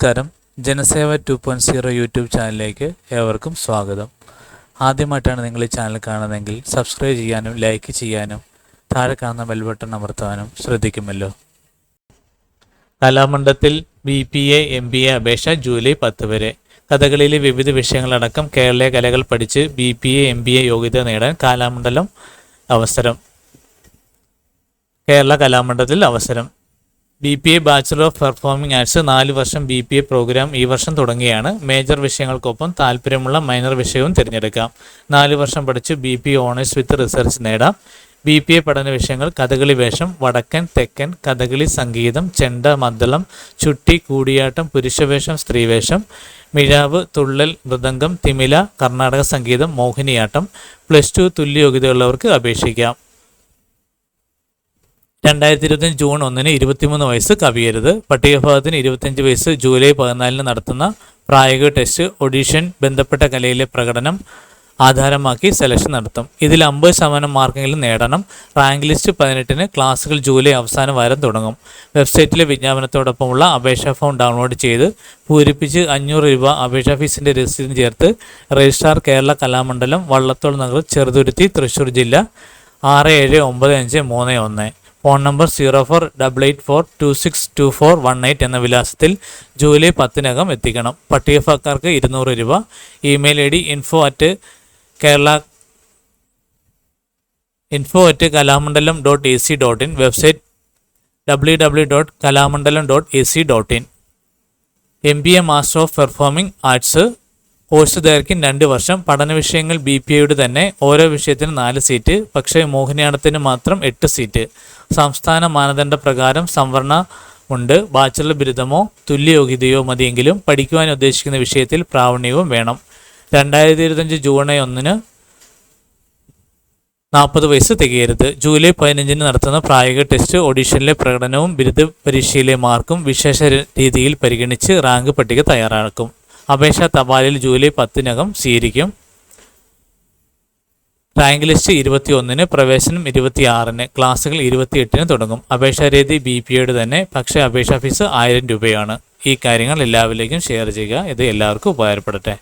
നമസ്കാരം. Janaseva two point zero YouTube ചാനലിലേക്ക് ഏവർക്കും സ്വാഗതം. ആദ്യമായിട്ടാണ് നിങ്ങൾ ഈ ചാനൽ കാണുന്നതെങ്കിൽ സബ്സ്ക്രൈബ് ചെയ്യാനും ലൈക്ക് ചെയ്യാനും താഴെ കാണുന്ന ബെൽ ബട്ടൺ അമർത്താനും ശ്രദ്ധിക്കുമല്ലോ. കലാമണ്ഡലത്തിൽ B P A M B A അപേക്ഷ ജൂലൈ പത്ത് വരെ. കഥകളിയിലെ വിവിധ വിഷയങ്ങളടക്കം കേരളീയ കലകൾ പഠിച്ച് B P A M B A യോഗ്യത നേടാൻ കലാമണ്ഡലം അവസരം. കേരള കലാമണ്ഡലത്തിൽ അവസരം. B P A bachelor of performing arts നാല് വർഷം ബി പി എ പ്രോഗ്രാം ഈ വർഷം തുടങ്ങിയാണ് മേജർ വിഷയങ്ങൾക്കൊപ്പം താല്പര്യമുള്ള മൈനർ വിഷയവും തിരഞ്ഞെടുക്കാം. നാല് വർഷം പഠിച്ച് B P honours with research നേടാം. ബി പി എ പഠന വിഷയങ്ങൾ കഥകളി വേഷം വടക്കൻ തെക്കൻ കഥകളി സംഗീതം ചെണ്ട മദ്ദളം ചുട്ടി കൂടിയാട്ടം പുരുഷവേഷം സ്ത്രീവേഷം മിഴാവ് തുള്ളൽ മൃദംഗം തിമില കർണാടക സംഗീതം മോഹിനിയാട്ടം പ്ലസ് ടു തുല്യ യോഗ്യതയുള്ളവർക്ക് അപേക്ഷിക്കാം. രണ്ടായിരത്തി ഇരുപത്തഞ്ച് ജൂൺ ഒന്നിന് ഇരുപത്തിമൂന്ന് വയസ്സ് കവിയരുത്. പട്ടികഭാഗത്തിന് ഇരുപത്തഞ്ച് വയസ്സ് ജൂലൈ പതിനാലിന് നടത്തുന്ന പ്രായോഗിക ടെസ്റ്റ് ഒഡീഷൻ ബന്ധപ്പെട്ട കലയിലെ പ്രകടനം ആധാരമാക്കി സെലക്ഷൻ നടത്തും. ഇതിൽ അമ്പത് ശതമാനം മാർക്കെങ്കിലും നേടണം. റാങ്ക് ലിസ്റ്റ് പതിനെട്ടിന് ക്ലാസ്സുകൾ ജൂലൈ അവസാന വാരം തുടങ്ങും. വെബ്സൈറ്റിലെ വിജ്ഞാപനത്തോടൊപ്പമുള്ള അപേക്ഷാ ഫോം ഡൗൺലോഡ് ചെയ്ത് പൂരിപ്പിച്ച് അഞ്ഞൂറ് രൂപ അപേക്ഷാ ഫീസിന്റെ രസീതും ചേർത്ത് രജിസ്ട്രാർ കേരള കലാമണ്ഡലം വള്ളത്തോൾ നഗർ ചെറുതുരുത്തി തൃശ്ശൂർ ജില്ല ആറ് ഏഴ് ഒമ്പത് അഞ്ച് മൂന്ന് ഒന്ന്. Phone number zero four double eight four two six two four one eight എന്ന വിലാസത്തിൽ ജൂലൈ പത്തിനകം എത്തിക്കണം. പട്ടികഫക്കാർക്ക് ഇരുന്നൂറ് രൂപ. Email I D info at Kerala info at Kalamandalam dot A C dot in website W W dot Kalamandalam dot A C dot in M B A master of performing arts course ദൈർഘ്യം രണ്ട് വർഷം. പഠന വിഷയങ്ങൾ B P ഐയുടെ തന്നെ. ഓരോ വിഷയത്തിനും നാല് സീറ്റ്. പക്ഷേ മോഹിനിയാട്ടത്തിന് മാത്രം എട്ട് സീറ്റ്. സംസ്ഥാന മാനദണ്ഡ പ്രകാരം സംവരണ ഉണ്ട്. ബാച്ചലർ ബിരുദമോ തുല്യ യോഗ്യതയോ മതിയെങ്കിലും പഠിക്കുവാൻ ഉദ്ദേശിക്കുന്ന വിഷയത്തിൽ പ്രാവീണ്യവും വേണം. രണ്ടായിരത്തി ഇരുപത്തഞ്ച് ജൂൺ ഒന്നിന് നാൽപ്പത് വയസ്സ് തികയരുത്. ജൂലൈ പതിനഞ്ചിന് നടത്തുന്ന പ്രായോഗിക ടെസ്റ്റ് ഓഡീഷനിലെ പ്രകടനവും ബിരുദ പരീക്ഷയിലെ മാർക്കും വിശേഷ രീതിയിൽ പരിഗണിച്ച് റാങ്ക് പട്ടിക തയ്യാറാക്കും. അപേക്ഷ തപാലിൽ ജൂലൈ പത്തിനകം സ്വീകരിക്കും. റാങ്ക് ലിസ്റ്റ് ഇരുപത്തി ഒന്നിന് പ്രവേശനം ഇരുപത്തി ആറിന് ക്ലാസ്സുകൾ ഇരുപത്തിയെട്ടിന് തുടങ്ങും. അപേക്ഷാ രീതി ബി പി ഒയുടെ തന്നെ പക്ഷേ അപേക്ഷാ ഫീസ് ആയിരം രൂപയാണ്. ഈ കാര്യങ്ങൾ എല്ലാവരിലേക്കും ഷെയർ ചെയ്യുക. ഇത് എല്ലാവർക്കും ഉപകാരപ്പെടട്ടെ.